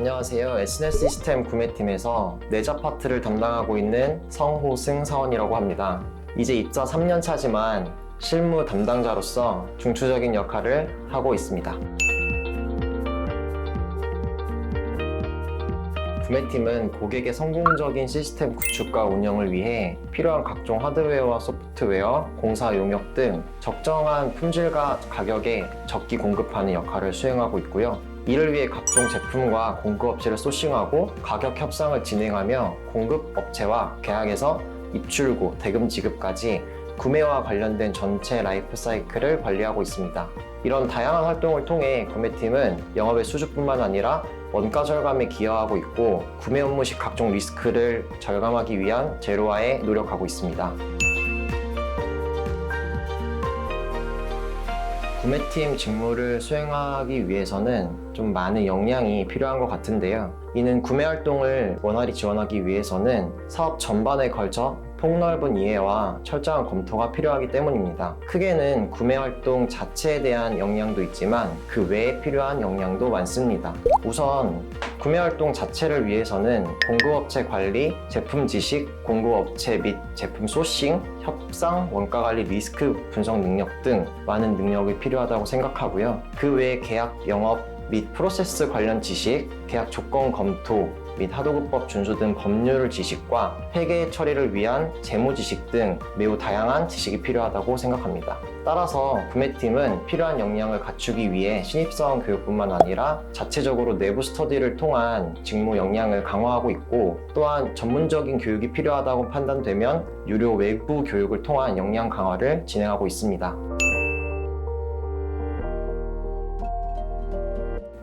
안녕하세요. SNS 시스템 구매팀에서 내자 파트를 담당하고 있는 성호승 사원이라고 합니다. 이제 입사 3년 차지만 실무 담당자로서 중추적인 역할을 하고 있습니다. 구매팀은 고객의 성공적인 시스템 구축과 운영을 위해 필요한 각종 하드웨어와 소프트웨어, 공사 용역 등 적정한 품질과 가격에 적기 공급하는 역할을 수행하고 있고요. 이를 위해 각종 제품과 공급업체를 소싱하고 가격 협상을 진행하며 공급업체와 계약에서 입출고, 대금 지급까지 구매와 관련된 전체 라이프 사이클을 관리하고 있습니다. 이런 다양한 활동을 통해 구매팀은 영업의 수주뿐만 아니라 원가 절감에 기여하고 있고 구매 업무 시 각종 리스크를 절감하기 위한 제로화에 노력하고 있습니다. 구매팀 직무를 수행하기 위해서는 좀 많은 역량이 필요한 것 같은데요. 이는 구매 활동을 원활히 지원하기 위해서는 사업 전반에 걸쳐 폭넓은 이해와 철저한 검토가 필요하기 때문입니다. 크게는 구매 활동 자체에 대한 역량도 있지만 그 외에 필요한 역량도 많습니다. 우선 구매 활동 자체를 위해서는 공급업체 관리, 제품 지식, 공급업체 및 제품 소싱, 협상, 원가 관리, 리스크 분석 능력 등 많은 능력이 필요하다고 생각하고요. 그 외에 계약 영업 및 프로세스 관련 지식, 계약 조건 검토 및 하도급법 준수 등 법률 지식과 회계 처리를 위한 재무 지식 등 매우 다양한 지식이 필요하다고 생각합니다. 따라서 구매팀은 필요한 역량을 갖추기 위해 신입사원 교육뿐만 아니라 자체적으로 내부 스터디를 통한 직무 역량을 강화하고 있고 또한 전문적인 교육이 필요하다고 판단되면 유료 외부 교육을 통한 역량 강화를 진행하고 있습니다.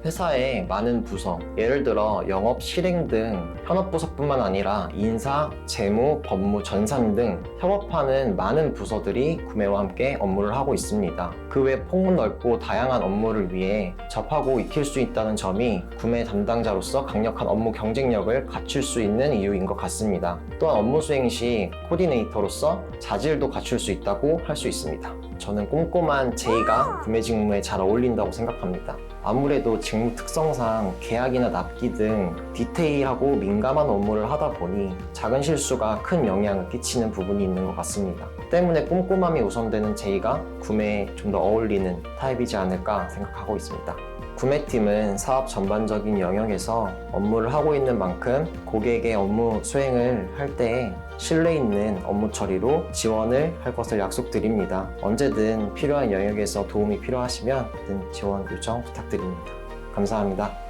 회사의 많은 부서, 예를 들어 영업, 실행 등 현업 부서뿐만 아니라 인사, 재무, 법무, 전산 등 협업하는 많은 부서들이 구매와 함께 업무를 하고 있습니다. 그 외 폭넓고 다양한 업무를 위해 접하고 익힐 수 있다는 점이 구매 담당자로서 강력한 업무 경쟁력을 갖출 수 있는 이유인 것 같습니다. 또한 업무 수행 시 코디네이터로서 자질도 갖출 수 있다고 할 수 있습니다. 저는 꼼꼼한 제의가 구매 직무에 잘 어울린다고 생각합니다. 아무래도 직무 특성상 계약이나 납기 등 디테일하고 민감한 업무를 하다 보니 작은 실수가 큰 영향을 끼치는 부분이 있는 것 같습니다. 때문에 꼼꼼함이 우선되는 제의가 구매에 좀 더 어울리는 타입이지 않을까 생각하고 있습니다. 구매팀은 사업 전반적인 영역에서 업무를 하고 있는 만큼 고객의 업무 수행을 할때 신뢰 있는 업무 처리로 지원을 할 것을 약속드립니다. 언제든 필요한 영역에서 도움이 필요하시면 지원 요청 부탁드립니다. 감사합니다.